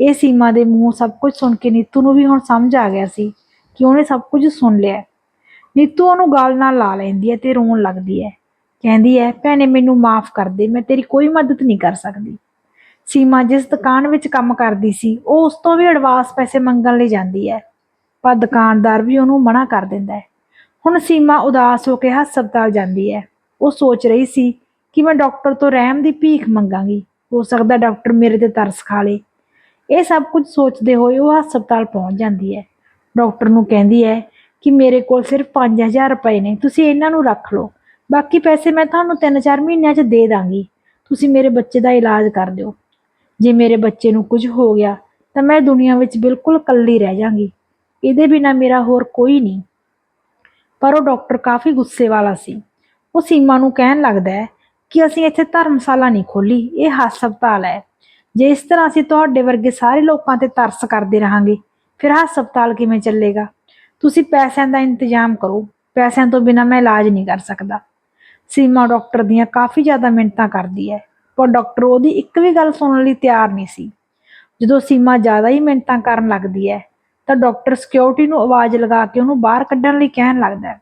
[SPEAKER 1] ਇਹ ਸੀਮਾ ਦੇ ਮੂੰਹੋਂ ਸਭ ਕੁਝ ਸੁਣ ਕੇ ਨੀਤੂ ਨੂੰ ਵੀ ਹੁਣ ਸਮਝ ਆ ਗਿਆ ਸੀ ਕਿ ਉਹਨੇ ਸਭ ਕੁਝ ਸੁਣ ਲਿਆ ਨੀਤੂ ਉਹਨੂੰ ਗਾਲ ਨਾਲ ਲਾ ਲੈਂਦੀ ਹੈ ਤੇ ਰੋਣ ਲੱਗਦੀ ਹੈ। ਕਹਿੰਦੀ ਹੈ, ਭੈਣੇ, ਮੈਨੂੰ ਮਾਫ ਕਰ ਦੇ, ਮੈਂ ਤੇਰੀ ਕੋਈ ਮਦਦ ਨਹੀਂ ਕਰ ਸਕਦੀ। ਸੀਮਾ ਜਿਸ ਦੁਕਾਨ ਵਿੱਚ ਕੰਮ ਕਰਦੀ ਸੀ, ਉਹ ਉਸ ਤੋਂ ਵੀ ਐਡਵਾਂਸ ਪੈਸੇ ਮੰਗਣ ਲਈ ਜਾਂਦੀ ਹੈ। ਪਰ ਦੁਕਾਨਦਾਰ ਵੀ ਉਹਨੂੰ ਮਨਾ ਕਰ ਦਿੰਦਾ ਹੈ। ਹੁਣ ਸੀਮਾ ਉਦਾਸ ਹੋ ਕੇ ਹਸਪਤਾਲ ਜਾਂਦੀ ਹੈ। ਉਹ ਸੋਚ ਰਹੀ ਸੀ ਕਿ ਮੈਂ ਡਾਕਟਰ ਤੋਂ ਰਹਿਮ ਦੀ ਭੀਖ ਮੰਗਾਂਗੀ। ਹੋ ਸਕਦਾ ਡਾਕਟਰ ਮੇਰੇ ਤੇ ਤਰਸ ਖਾ ਲੇ। ਇਹ ਸਭ ਕੁਝ ਸੋਚਦੇ ਹੋਏ ਉਹ ਹਸਪਤਾਲ ਪਹੁੰਚ ਜਾਂਦੀ ਹੈ। ਡਾਕਟਰ ਨੂੰ ਕਹਿੰਦੀ ਹੈ ਕਿ ਮੇਰੇ ਕੋਲ ਸਿਰਫ 5000 ਰੁਪਏ ਨੇ, ਤੁਸੀਂ ਇਹਨਾਂ ਨੂੰ ਰੱਖ ਲਓ। ਬਾਕੀ ਪੈਸੇ ਮੈਂ ਤੁਹਾਨੂੰ 3-4 ਮਹੀਨਿਆਂ 'ਚ ਦੇ ਦਾਂਗੀ। ਤੁਸੀਂ ਮੇਰੇ ਬੱਚੇ ਦਾ ਇਲਾਜ ਕਰ ਦਿਓ। ਜੇ ਮੇਰੇ ਬੱਚੇ ਨੂੰ ਕੁਝ ਹੋ ਗਿਆ, ਤਾਂ ਮੈਂ ਦੁਨੀਆ ਵਿੱਚ ਬਿਲਕੁਲ ਇਕੱਲੀ ਰਹਿ ਜਾਵਾਂਗੀ ਇਹਦੇ ਬਿਨਾ ਮੇਰਾ ਹੋਰ ਕੋਈ ਨਹੀਂ। ਪਰ ਉਹ ਡਾਕਟਰ ਕਾਫੀ ਗੁੱਸੇ ਵਾਲਾ ਸੀ। ਉਹ ਸੀਮਾ ਨੂੰ ਕਹਿਣ ਲੱਗਦਾ ਹੈ ਕਿ ਅਸੀਂ ਇੱਥੇ ਧਰਮਸ਼ਾਲਾ ਨਹੀਂ ਖੋਲੀ ਇਹ ਹਸਪਤਾਲ ਹੈ। ਜੇ ਇਸ ਤਰ੍ਹਾਂ ਅਸੀਂ ਤੁਹਾਡੇ ਵਰਗੇ ਸਾਰੇ ਲੋਕਾਂ ਤੇ ਤਰਸ ਕਰਦੇ ਰਹਾਂਗੇ, ਫਿਰ ਹਸਪਤਾਲ ਕਿਵੇਂ ਚੱਲੇਗਾ? ਤੁਸੀਂ ਪੈਸਿਆਂ ਦਾ ਇੰਤਜ਼ਾਮ ਕਰੋ, ਪੈਸਿਆਂ ਤੋਂ ਬਿਨਾ ਮੈਂ ਇਲਾਜ ਨਹੀਂ ਕਰ ਸਕਦਾ। ਸੀਮਾ ਡਾਕਟਰ ਦੀਆਂ ਕਾਫੀ ਜ਼ਿਆਦਾ ਮਿੰਨਤਾਂ ਕਰਦੀ ਹੈ, ਪਰ ਡਾਕਟਰ ਉਹਦੀ ਇੱਕ ਵੀ ਗੱਲ ਸੁਣਨ ਲਈ ਤਿਆਰ ਨਹੀਂ ਸੀ। ਜਦੋਂ ਸੀਮਾ ਜ਼ਿਆਦਾ ਹੀ ਮਿੰਨਤਾਂ ਕਰਨ ਲੱਗਦੀ ਹੈ ਤਾਂ ਡਾਕਟਰ ਸਿਕਿਉਰਿਟੀ ਨੂੰ ਆਵਾਜ਼ ਲਗਾ ਕੇ ਉਹਨੂੰ ਬਾਹਰ ਕੱਢਣ ਲਈ ਕਹਿਣ ਲੱਗਦਾ ਹੈ।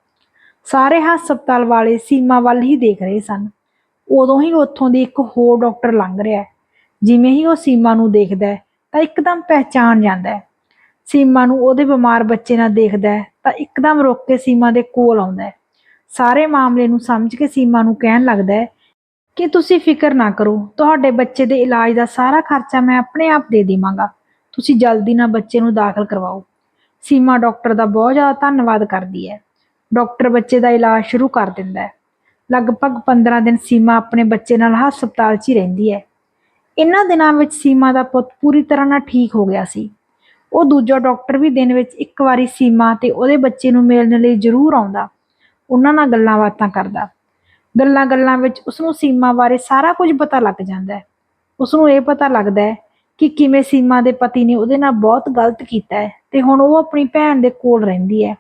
[SPEAKER 1] ਸਾਰੇ ਹਸਪਤਾਲ ਵਾਲੇ ਸੀਮਾ ਵੱਲ ਹੀ ਦੇਖ ਰਹੇ ਸਨ। ਉਦੋਂ ਹੀ ਉੱਥੋਂ ਦੀ ਇੱਕ ਹੋਰ ਡਾਕਟਰ ਲੰਘ ਰਿਹਾ ਜਿਵੇਂ ਹੀ ਉਹ ਸੀਮਾ ਨੂੰ ਦੇਖਦਾ ਹੈ, ਤਾਂ ਇੱਕਦਮ ਪਹਿਚਾਣ ਜਾਂਦਾ ਹੈ। ਸੀਮਾ ਨੂੰ ਉਹਦੇ ਬਿਮਾਰ ਬੱਚੇ ਨਾਲ ਦੇਖਦਾ ਹੈ, ਤਾਂ ਇੱਕਦਮ ਰੁਕ ਕੇ ਸੀਮਾ ਦੇ ਕੋਲ ਆਉਂਦਾ ਹੈ। ਸਾਰੇ ਮਾਮਲੇ ਨੂੰ ਸਮਝ ਕੇ ਸੀਮਾ ਨੂੰ ਕਹਿਣ ਲੱਗਦਾ ਹੈ ਕਿ ਤੁਸੀਂ ਫਿਕਰ ਨਾ ਕਰੋ, ਤੁਹਾਡੇ ਬੱਚੇ ਦੇ ਇਲਾਜ ਦਾ ਸਾਰਾ ਖਰਚਾ ਮੈਂ ਆਪਣੇ ਆਪ ਦੇ ਦੇਵਾਂਗਾ। ਤੁਸੀਂ ਜਲਦੀ ਨਾਲ ਬੱਚੇ ਨੂੰ ਦਾਖਲ ਕਰਵਾਓ। ਸੀਮਾ ਡਾਕਟਰ ਦਾ ਬਹੁਤ ਜ਼ਿਆਦਾ ਧੰਨਵਾਦ ਕਰਦੀ ਹੈ। ਡਾਕਟਰ ਬੱਚੇ ਦਾ ਇਲਾਜ ਸ਼ੁਰੂ ਕਰ ਦਿੰਦਾ ਹੈ। ਲਗਭਗ 15 ਦਿਨ ਸੀਮਾ ਆਪਣੇ ਬੱਚੇ ਨਾਲ ਹਸਪਤਾਲ 'ਚ ਹੀ ਰਹਿੰਦੀ ਹੈ। ਇਹਨਾਂ ਦਿਨਾਂ ਵਿੱਚ ਸੀਮਾ ਦਾ ਪੁੱਤ ਪੂਰੀ ਤਰ੍ਹਾਂ ਨਾਲ ਠੀਕ ਹੋ ਗਿਆ ਸੀ। ਉਹ ਦੂਜਾ ਡਾਕਟਰ ਵੀ ਦਿਨ ਵਿੱਚ ਇੱਕ ਵਾਰੀ ਸੀਮਾ ਤੇ ਉਹਦੇ ਬੱਚੇ ਨੂੰ ਮਿਲਣ ਲਈ ਜ਼ਰੂਰ ਆਉਂਦਾ। ਉਹਨਾਂ ਨਾਲ ਗੱਲਾਂ ਬਾਤਾਂ ਕਰਦਾ। ਗੱਲਾਂ ਗੱਲਾਂ ਵਿੱਚ ਉਸਨੂੰ ਸੀਮਾ ਬਾਰੇ ਸਾਰਾ ਕੁਝ ਪਤਾ ਲੱਗ ਜਾਂਦਾ ਹੈ। ਉਸਨੂੰ ਇਹ ਪਤਾ ਲੱਗਦਾ ਹੈ ਕਿ ਕਿਵੇਂ ਸੀਮਾ ਦੇ ਪਤੀ ਨੇ ਉਹਦੇ ਨਾਲ ਬਹੁਤ ਗਲਤ ਕੀਤਾ ਹੈ ਤੇ ਹੁਣ ਉਹ ਆਪਣੀ ਭੈਣ ਦੇ ਕੋਲ ਰਹਿੰਦੀ ਹੈ।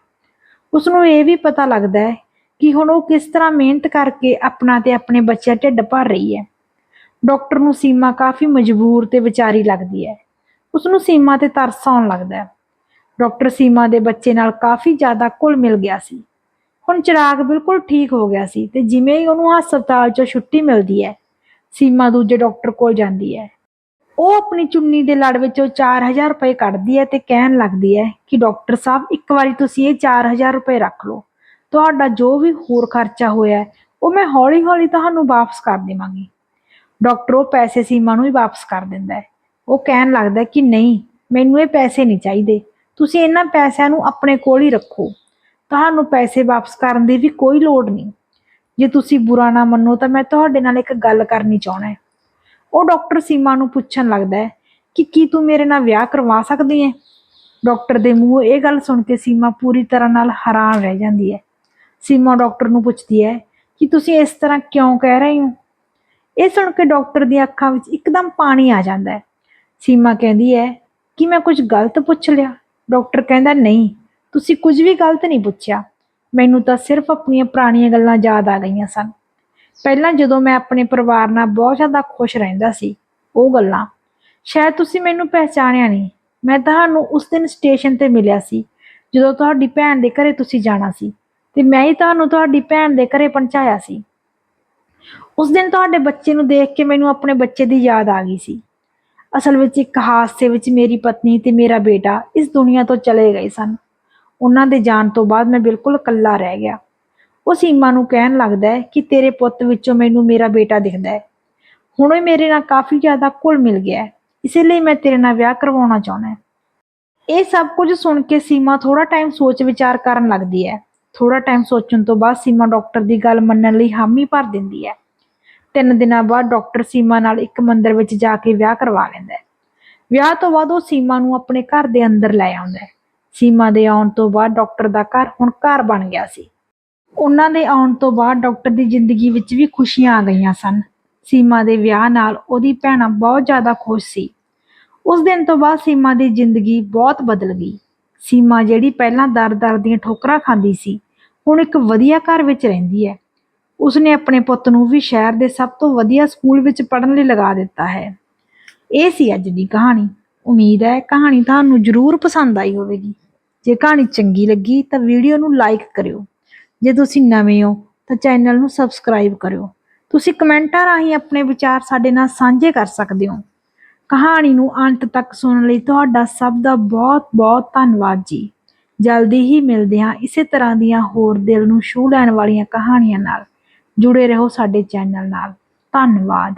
[SPEAKER 1] ਉਸਨੂੰ ਇਹ ਵੀ ਪਤਾ ਲੱਗਦਾ ਹੈ ਕਿ ਹੁਣ ਉਹ ਕਿਸ ਤਰ੍ਹਾਂ ਮਿਹਨਤ ਕਰਕੇ ਆਪਣਾ ਤੇ ਆਪਣੇ ਬੱਚਿਆਂ ਢਿੱਡ ਭਰ ਰਹੀ ਹੈ। ਡਾਕਟਰ ਨੂੰ ਸੀਮਾ ਕਾਫੀ ਮਜਬੂਰ ਤੇ ਵਿਚਾਰੀ ਲੱਗਦੀ ਹੈ। ਉਸਨੂੰ ਸੀਮਾ ਤੇ ਤਰਸ ਆਉਣ ਲੱਗਦਾ ਹੈ। ਡਾਕਟਰ ਸੀਮਾ ਦੇ ਬੱਚੇ ਨਾਲ ਕਾਫੀ ਜ਼ਿਆਦਾ ਕੁਲ ਮਿਲ ਗਿਆ ਸੀ। ਹੁਣ ਚਿਰਾਗ ਬਿਲਕੁਲ ਠੀਕ ਹੋ ਗਿਆ ਸੀ ਤੇ ਜਿਵੇਂ ਹੀ ਉਹਨੂੰ ਹਸਪਤਾਲ 'ਚੋਂ ਛੁੱਟੀ ਮਿਲਦੀ ਹੈ, ਸੀਮਾ ਦੂਜੇ ਡਾਕਟਰ ਕੋਲ ਜਾਂਦੀ ਹੈ। ਉਹ ਆਪਣੀ ਚੁੰਨੀ ਦੇ ਲੜ ਵਿੱਚੋਂ 4000 ਰੁਪਏ ਕੱਢਦੀ ਹੈ ਤੇ ਕਹਿਣ ਲੱਗਦੀ ਹੈ ਕਿ ਡਾਕਟਰ ਸਾਹਿਬ, ਇੱਕ ਵਾਰੀ ਤੁਸੀਂ ਇਹ 4000 ਰੁਪਏ ਰੱਖ ਲਓ। ਤੁਹਾਡਾ ਜੋ ਵੀ ਹੋਰ ਖਰਚਾ ਹੋਇਆ ਉਹ ਮੈਂ ਹੌਲੀ-ਹੌਲੀ ਤੁਹਾਨੂੰ ਵਾਪਸ ਕਰ ਦੇਵਾਂਗੀ। ਡਾਕਟਰ, ਉਹ ਪੈਸੇ ਸੀਮਾ ਨੂੰ ਹੀ ਵਾਪਸ ਕਰ ਦਿੰਦਾ ਹੈ। ਉਹ ਕਹਿਣ ਲੱਗਦਾ ਕਿ ਨਹੀਂ, ਮੈਨੂੰ ਇਹ ਪੈਸੇ ਨਹੀਂ ਚਾਹੀਦੇ। ਤੁਸੀਂ ਇਹਨਾਂ ਪੈਸਿਆਂ ਨੂੰ ਆਪਣੇ ਕੋਲ ਹੀ ਰੱਖੋ। ਤੁਹਾਨੂੰ ਪੈਸੇ ਵਾਪਸ ਕਰਨ ਦੀ ਵੀ ਕੋਈ ਲੋੜ ਨਹੀਂ। ਜੇ ਤੁਸੀਂ ਬੁਰਾ ਨਾ ਮੰਨੋ ਤਾਂ ਮੈਂ ਤੁਹਾਡੇ ਨਾਲ ਇੱਕ ਗੱਲ ਕਰਨੀ ਚਾਹਣਾ ਹੈ। ਉਹ ਡਾਕਟਰ ਸੀਮਾ ਨੂੰ ਪੁੱਛਣ ਲੱਗਦਾ ਹੈ ਕਿ ਕੀ ਤੂੰ ਮੇਰੇ ਨਾਲ ਵਿਆਹ ਕਰਵਾ ਸਕਦੀ ਹੈ? ਡਾਕਟਰ ਦੇ ਮੂੰਹੋਂ ਇਹ ਗੱਲ ਸੁਣ ਕੇ ਸੀਮਾ ਪੂਰੀ ਤਰ੍ਹਾਂ ਨਾਲ ਹੈਰਾਨ ਰਹਿ ਜਾਂਦੀ ਹੈ। ਸੀਮਾ ਡਾਕਟਰ ਨੂੰ ਪੁੱਛਦੀ ਹੈ ਕਿ ਤੁਸੀਂ ਇਸ ਤਰ੍ਹਾਂ ਕਿਉਂ ਕਹਿ ਰਹੇ ਹੋ? ਇਹ ਸੁਣ ਕੇ ਡਾਕਟਰ ਦੀਆਂ ਅੱਖਾਂ ਵਿੱਚ ਇੱਕਦਮ ਪਾਣੀ ਆ ਜਾਂਦਾ ਹੈ। ਸੀਮਾ ਕਹਿੰਦੀ ਹੈ ਕਿ ਮੈਂ ਕੁਝ ਗਲਤ ਪੁੱਛ ਲਿਆ। ਡਾਕਟਰ ਕਹਿੰਦਾ, ਨਹੀਂ, ਤੁਸੀਂ ਕੁਝ ਵੀ ਗਲਤ ਨਹੀਂ ਪੁੱਛਿਆ। ਮੈਨੂੰ ਤਾਂ ਸਿਰਫ ਆਪਣੀਆਂ ਪੁਰਾਣੀਆਂ ਗੱਲਾਂ ਯਾਦ ਆ ਗਈਆਂ ਸਨ। ਪਹਿਲਾਂ ਜਦੋਂ ਮੈਂ ਆਪਣੇ ਪਰਿਵਾਰ ਨਾਲ ਬਹੁਤ ਜ਼ਿਆਦਾ ਖੁਸ਼ ਰਹਿੰਦਾ ਸੀ, ਉਹ ਗੱਲਾਂ। ਸ਼ਾਇਦ ਤੁਸੀਂ ਮੈਨੂੰ ਪਹਿਚਾਣਿਆ ਨਹੀਂ। ਮੈਂ ਤੁਹਾਨੂੰ ਉਸ ਦਿਨ ਸਟੇਸ਼ਨ ਤੇ ਮਿਲਿਆ ਸੀ, ਜਦੋਂ ਤੁਹਾਡੀ ਭੈਣ ਦੇ ਘਰੇ ਤੁਸੀਂ ਜਾਣਾ ਸੀ ਤੇ ਮੈਂ ਹੀ ਤੁਹਾਨੂੰ ਤੁਹਾਡੀ ਭੈਣ ਦੇ ਘਰੇ ਪਹੁੰਚਾਇਆ ਸੀ। ਉਸ ਦਿਨ ਤੁਹਾਡੇ ਬੱਚੇ ਨੂੰ ਦੇਖ ਕੇ ਮੈਨੂੰ ਆਪਣੇ ਬੱਚੇ ਦੀ ਯਾਦ ਆ ਗਈ ਸੀ। ਅਸਲ ਵਿੱਚ ਇੱਕ ਹਾਦਸੇ ਵਿੱਚ ਮੇਰੀ ਪਤਨੀ ਤੇ ਮੇਰਾ ਬੇਟਾ ਇਸ ਦੁਨੀਆ ਤੋਂ ਚਲੇ ਗਏ ਸਨ। ਉਹਨਾਂ ਦੇ ਜਾਣ ਤੋਂ ਬਾਅਦ ਮੈਂ ਬਿਲਕੁਲ ਇਕੱਲਾ ਰਹਿ ਗਿਆ। ਉਹ ਸੀਮਾ ਨੂੰ ਕਹਿਣ ਲੱਗਦਾ ਹੈ ਕਿ ਤੇਰੇ ਪੁੱਤ ਵਿੱਚੋਂ ਮੈਨੂੰ ਮੇਰਾ ਬੇਟਾ ਦਿਖਦਾ ਹੈ। ਹੁਣ ਉਹ ਮੇਰੇ ਨਾਲ ਕਾਫੀ ਜ਼ਿਆਦਾ ਘੁਲ ਮਿਲ ਗਿਆ ਹੈ। ਇਸੇ ਲਈ ਮੈਂ ਤੇਰੇ ਨਾਲ ਵਿਆਹ ਕਰਵਾਉਣਾ ਚਾਹੁੰਦਾ ਹਾਂ। ਇਹ ਸਭ ਕੁਝ ਸੁਣ ਕੇ ਸੀਮਾ ਥੋੜਾ ਟਾਈਮ ਸੋਚ ਵਿਚਾਰ ਕਰਨ ਲੱਗਦੀ ਹੈ। ਥੋੜਾ ਟਾਈਮ ਸੋਚਣ ਤੋਂ ਬਾਅਦ ਸੀਮਾ ਡਾਕਟਰ ਦੀ ਗੱਲ ਮੰਨਣ ਲਈ ਹਾਮੀ ਭਰ ਦਿੰਦੀ ਹੈ। ਤਿੰਨ ਦਿਨਾਂ ਬਾਅਦ ਡਾਕਟਰ ਸੀਮਾ ਨਾਲ ਇੱਕ ਮੰਦਿਰ ਵਿੱਚ ਜਾ ਕੇ ਵਿਆਹ ਕਰਵਾ ਲੈਂਦਾ ਹੈ। ਵਿਆਹ ਤੋਂ ਬਾਅਦ ਉਹ ਸੀਮਾ ਨੂੰ ਆਪਣੇ ਘਰ ਦੇ ਅੰਦਰ ਲੈ ਆਉਂਦਾ ਹੈ। ਸੀਮਾ ਦੇ ਆਉਣ ਤੋਂ ਬਾਅਦ ਡਾਕਟਰ ਦਾ ਘਰ ਹੁਣ ਘਰ ਬਣ ਗਿਆ ਸੀ। ਉਹਨਾਂ ਦੇ ਆਉਣ ਤੋਂ ਬਾਅਦ ਡਾਕਟਰ ਦੀ ਜ਼ਿੰਦਗੀ ਵਿੱਚ ਵੀ ਖੁਸ਼ੀਆਂ ਆ ਗਈਆਂ ਸਨ। ਸੀਮਾ ਦੇ ਵਿਆਹ ਨਾਲ ਉਹਦੀ ਭੈਣਾਂ ਬਹੁਤ ਜ਼ਿਆਦਾ ਖੁਸ਼ ਸੀ। ਉਸ ਦਿਨ ਤੋਂ ਬਾਅਦ ਸੀਮਾ ਦੀ ਜ਼ਿੰਦਗੀ ਬਹੁਤ ਬਦਲ ਗਈ। ਸੀਮਾ ਜਿਹੜੀ ਪਹਿਲਾਂ ਦਰ-ਦਰ ਦੀਆਂ ਠੋਕਰਾਂ ਖਾਂਦੀ ਸੀ, ਹੁਣ ਇੱਕ ਵਧੀਆ ਘਰ ਵਿੱਚ ਰਹਿੰਦੀ ਹੈ। ਉਸਨੇ ਆਪਣੇ ਪੁੱਤ ਨੂੰ ਵੀ ਸ਼ਹਿਰ ਦੇ ਸਭ ਤੋਂ ਵਧੀਆ ਸਕੂਲ ਵਿੱਚ ਪੜ੍ਹਨ ਲਈ ਲਗਾ ਦਿੱਤਾ ਹੈ। ਇਹ ਸੀ ਅੱਜ ਦੀ ਕਹਾਣੀ। ਉਮੀਦ ਹੈ ਕਹਾਣੀ ਤੁਹਾਨੂੰ ਜ਼ਰੂਰ ਪਸੰਦ ਆਈ ਹੋਵੇਗੀ। ਜੇ ਕਹਾਣੀ ਚੰਗੀ ਲੱਗੀ ਤਾਂ ਵੀਡੀਓ ਨੂੰ ਲਾਈਕ ਕਰਿਓ। ਜੇ ਤੁਸੀਂ ਨਵੇਂ ਹੋ, ਤਾਂ ਚੈਨਲ ਨੂੰ ਸਬਸਕ੍ਰਾਈਬ ਕਰਿਓ। ਤੁਸੀਂ ਕਮੈਂਟਾਂ ਰਾਹੀਂ ਆਪਣੇ ਵਿਚਾਰ ਸਾਡੇ ਨਾਲ ਸਾਂਝੇ ਕਰ ਸਕਦੇ ਹੋ। ਕਹਾਣੀ ਨੂੰ ਅੰਤ ਤੱਕ ਸੁਣਨ ਲਈ ਤੁਹਾਡਾ ਸਭ ਦਾ ਬਹੁਤ-ਬਹੁਤ ਧੰਨਵਾਦ ਜੀ। ਜਲਦੀ ਹੀ ਮਿਲਦੇ ਹਾਂ ਇਸੇ ਤਰ੍ਹਾਂ ਦੀਆਂ ਹੋਰ ਦਿਲ ਨੂੰ ਛੂਹ ਲੈਣ ਵਾਲੀਆਂ ਕਹਾਣੀਆਂ ਨਾਲ। ਜੁੜੇ ਰਹੋ ਸਾਡੇ ਚੈਨਲ ਨਾਲ। ਧੰਨਵਾਦ।